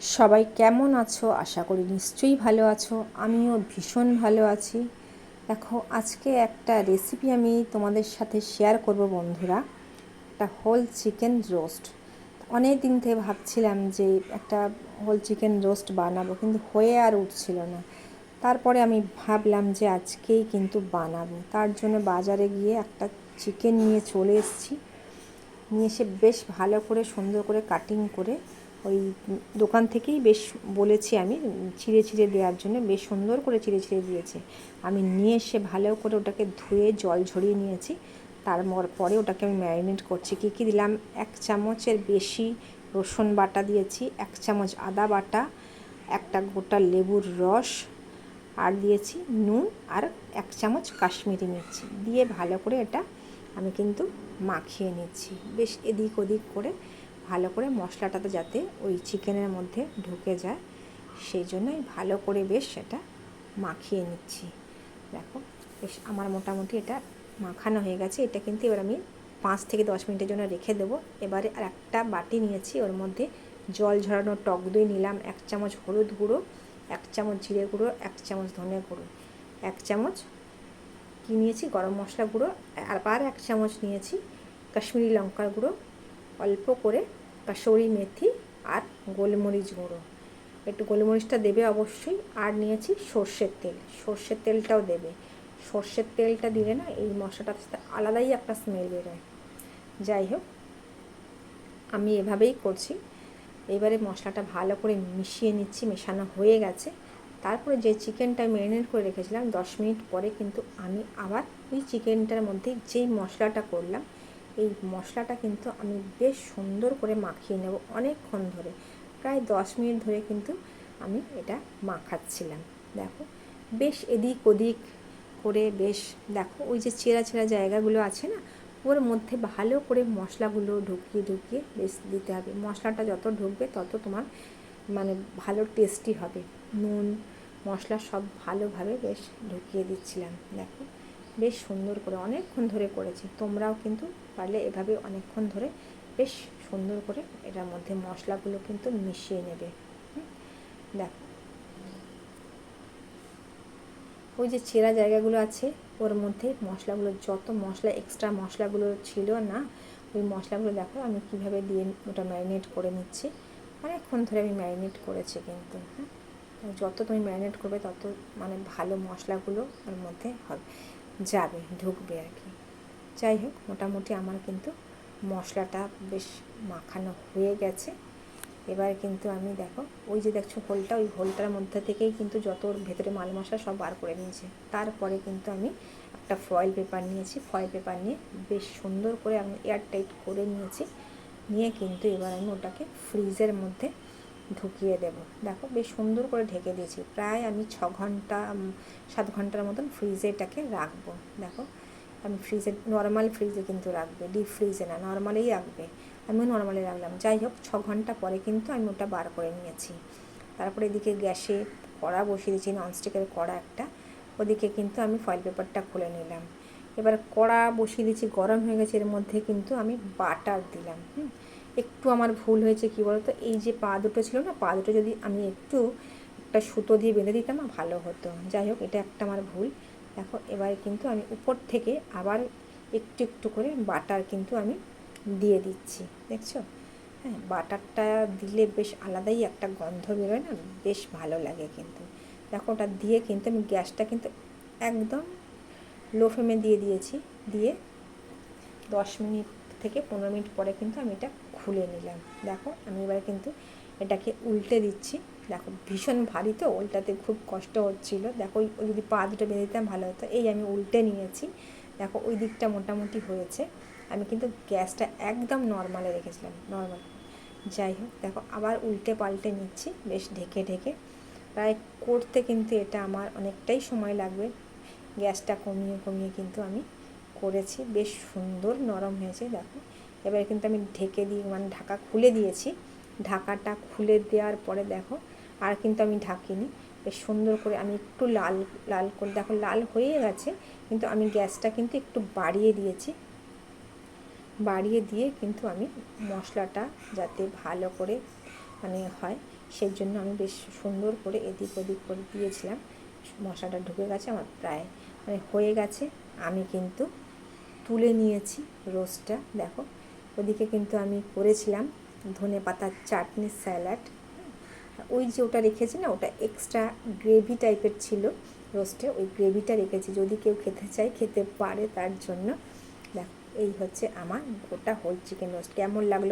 সবাই কেমন আছো? আশা করি নিশ্চয়ই ভালো আছো। আমিও ভীষণ ভালো আছি। দেখো, আজকে একটা রেসিপি আমি তোমাদের সাথে শেয়ার করব বন্ধুরা। একটা হোল চিকেন রোস্ট অনেক দিন থেকে ভাবছিলাম যে একটা হোল চিকেন রোস্ট বানাবো, কিন্তু হয়ে আর উঠছিল না। তারপরে আমি ভাবলাম যে আজকেই কিন্তু বানাবো। তার জন্য বাজারে গিয়ে একটা চিকেন নিয়ে চলে এসেছি। নিয়ে এসে বেশ ভালো করে সুন্দর করে কাটিং করে ওই দোকান থেকেই বেশ বলেছি আমি, ছিঁড়ে ছিঁড়ে দেওয়ার জন্য বেশ সুন্দর করে চিড়ে ছিঁড়ে দিয়েছে। আমি নিয়ে এসে ভালো করে ওটাকে ধুয়ে জল ঝরিয়ে নিয়েছি। তার পরে ওটাকে আমি ম্যারিনেট করছি। কী কী দিলাম? এক চামচের বেশি রসুন বাটা দিয়েছি, এক চামচ আদা বাটা, একটা গোটা লেবুর রস, আর দিয়েছি নুন আর এক চামচ কাশ্মীরি মির্চি। দিয়ে ভালো করে এটা আমি কিন্তু মাখিয়ে নিচ্ছি। বেশ এদিক ওদিক করে ভালো করে মশলাটাতে যাতে ওই চিকেনের মধ্যে ঢুকে যায়, সেই জন্যই ভালো করে বেশ সেটা মাখিয়ে নিচ্ছি। দেখো, বেশ আমার মোটামুটি এটা মাখানো হয়ে গেছে। এটা কিন্তু এবার আমি পাঁচ থেকে দশ মিনিটের জন্য রেখে দেবো। এবারে আর একটা বাটি নিয়েছি, ওর মধ্যে জল ঝরানো টক দই নিলাম, এক চামচ হলুদ গুঁড়ো, এক চামচ জিরে গুঁড়ো, এক চামচ ধনে গুঁড়ো, এক চামচ কী নিয়েছি, গরম মশলা গুঁড়ো, আর এক চামচ নিয়েছি কাশ্মীরি লঙ্কার গুঁড়ো অল্প করে কাসৌরি মেথি আর গোলমরিচ গুঁড়ো। একটু গোলমরিচটা দেবে অবশ্যই, আর নিয়েছি সর্ষের তেল। সর্ষের তেলটাও দেবে। সর্ষের তেলটা দিলে না এই মশলাটার সাথে আলাদাই একটা স্মেল বেরোয়। যাই হোক, আমি এভাবেই করছি। এবারে মশলাটা ভালো করে মিশিয়ে নিচ্ছি, মেশানো হয়ে গেছে। তারপরে যে চিকেনটা ম্যারিনেট করে রেখেছিলাম, দশ মিনিট পরে কিন্তু আমি আবার ওই চিকেনটার মধ্যে যেই মশলাটা করলাম এই মশলাটা কিন্তু আমি বেশ সুন্দর করে মাখিয়ে নেব অনেকক্ষণ ধরে। প্রায় দশ মিনিট ধরে কিন্তু আমি এটা মাখাচ্ছিলাম। দেখো, বেশ এদিক ওদিক করে বেশ, দেখো, ওই যে চেরা চেরা জায়গাগুলো আছে না, ওর মধ্যে ভালো করে মশলাগুলো ঢুকিয়ে ঢুকিয়ে বেশ দিতে হবে। মশলাটা যত ঢুকবে তত তোমার মানে ভালো টেস্টি হবে। নুন, মশলা সব ভালোভাবে বেশ ঢুকিয়ে দিচ্ছিলাম। দেখো বেশ সুন্দর করে অনেকক্ষণ ধরে করেছি। তোমরাও কিন্তু পারলে এভাবে অনেকক্ষণ ধরে বেশ সুন্দর করে এটার মধ্যে মশলাগুলো কিন্তু মিশিয়ে নেবে। দেখো। ওই যে ছেঁড়া জায়গাগুলো আছে, ওর মধ্যে মশলাগুলো, যত মশলা এক্সট্রা মশলাগুলো ছিল না, ওই মশলাগুলো দেখো আমি কীভাবে দিয়ে ওটা ম্যারিনেট করে নিচ্ছি। অনেকক্ষণ ধরে আমি ম্যারিনেট করেছি কিন্তু হ্যাঁ যত তুমি ম্যারিনেট করবে তত মানে ভালো মশলাগুলো ওর মধ্যে হবে। যাবে, ঢুকবে আর কি। যাই হোক, মোটামুটি আমার কিন্তু মশলাটা বেশ মাখানো হয়ে গেছে। এবার কিন্তু আমি দেখো, ওই যে দেখছ হোলটা, ওই হোলটার মধ্যে থেকেই কিন্তু যত ভেতরে মাল মশলা সব বার করে নিয়েছে। তারপরে কিন্তু আমি একটা ফয়েল পেপার নিয়েছি। ফয়েল পেপার নিয়ে বেশ সুন্দর করে আমি এয়ার টাইট করে নিয়েছি। নিয়ে কিন্তু এবার আমি ওটাকে ফ্রিজের মধ্যে ঢুকিয়ে দেব। দেখো বেশ সুন্দর করে ঢেকে দিয়েছি। প্রায় আমি ছ ঘণ্টা সাত ঘণ্টার মতন ফ্রিজে এটাকে রাখব। দেখো, আমি ফ্রিজে নর্মাল ফ্রিজে কিন্তু রাখবে ডিপ ফ্রিজে না নর্মালেই রাখবে। আমিও নর্মালি রাখলাম। যাই হোক, ছ ঘণ্টা পরে কিন্তু আমি ওটা বার করে নিয়েছি। তারপরে এদিকে গ্যাসে কড়া বসিয়ে দিয়েছি ননস্টিকের কড়া একটা। ওদিকে কিন্তু আমি ফয়েল পেপারটা খুলে নিলাম। এবার কড়া বসিয়ে দিয়েছি, গরম হয়ে গেছে, এর মধ্যে কিন্তু আমি বাটার দিলাম, হুম। একটু আমার ভুল হয়েছে কী বলতো? এই যে পা দুটো ছিল না, পা দুটো যদি আমি একটু একটা সুতো দিয়ে বেঁধে দিতাম না ভালো হতো। যাই হোক, এটা একটা আমার ভুল। দেখো, এবারে কিন্তু আমি উপর থেকে আবার একটু একটু করে বাটার কিন্তু আমি দিয়ে দিচ্ছি। দেখছ? হ্যাঁ বাটারটা দিলে বেশ আলাদাই একটা গন্ধ বেরোয় না? বেশ ভালো লাগে কিন্তু। দেখো, ওটা দিয়ে কিন্তু আমি গ্যাসটা কিন্তু একদম লো ফ্লেমে দিয়ে দিয়েছি। দিয়ে দশ মিনিট থেকে পনেরো মিনিট পরে কিন্তু আমি এটা খুলে নিলাম। দেখো, আমি এবার কিন্তু এটাকে উল্টে দিচ্ছি। দেখো, ভীষণ ভারী তো, উল্টাতে খুব কষ্ট হচ্ছিল। দেখো ওই যদি পা দুটো বেঁধে দিতাম, ভালো হতো। এই আমি উল্টে নিয়েছি। দেখো, ওই দিকটা মোটামুটি হয়েছে। আমি কিন্তু গ্যাসটা একদম নর্মালে রেখেছিলাম, নর্মাল। যাই হোক, দেখো, আবার উল্টে পাল্টে নিচ্ছি, বেশ ঢেকে ঢেকে। প্রায় করতে কিন্তু এটা আমার অনেকটাই সময় লাগবে। গ্যাসটা কমিয়ে কমিয়ে কিন্তু আমি করেছি। বেশ সুন্দর নরম হয়েছে, দেখো। এবারে কিন্তু আমি ঢেকে দিই মানে ঢাকা খুলে দিয়েছি। ঢাকাটা খুলে দেওয়ার পরে দেখো, আর কিন্তু আমি ঢাকিনি। বেশ সুন্দর করে আমি একটু লাল লাল করে, দেখো লাল হয়ে গেছে, কিন্তু আমি গ্যাসটা কিন্তু একটু বাড়িয়ে দিয়েছি। বাড়িয়ে দিয়ে কিন্তু আমি মশলাটা যাতে ভালো করে মানে হয়, সেই জন্য আমি বেশ সুন্দর করে এদিক ওদিক করে দিয়েছিলাম। মশলাটা ঢুকে গেছে, আমার প্রায় মানে হয়ে গেছে। আমি কিন্তু তুলে নিয়েছি রোস্টটা, দেখো। ওদিকে কিন্তু আমি করেছিলাম ধনে পাতার চাটনি স্যালাড। ওই যে ওটা রেখেছি না, ওটা এক্সট্রা গ্রেভি টাইপের ছিল রোস্টে ওই গ্রেভিটা রেখেছি। যদি কেউ খেতে চায়, খেতে পারে তার জন্য। দেখ, এই হচ্ছে আমার গোটা হোল চিকেন রোস্ট কেমন লাগল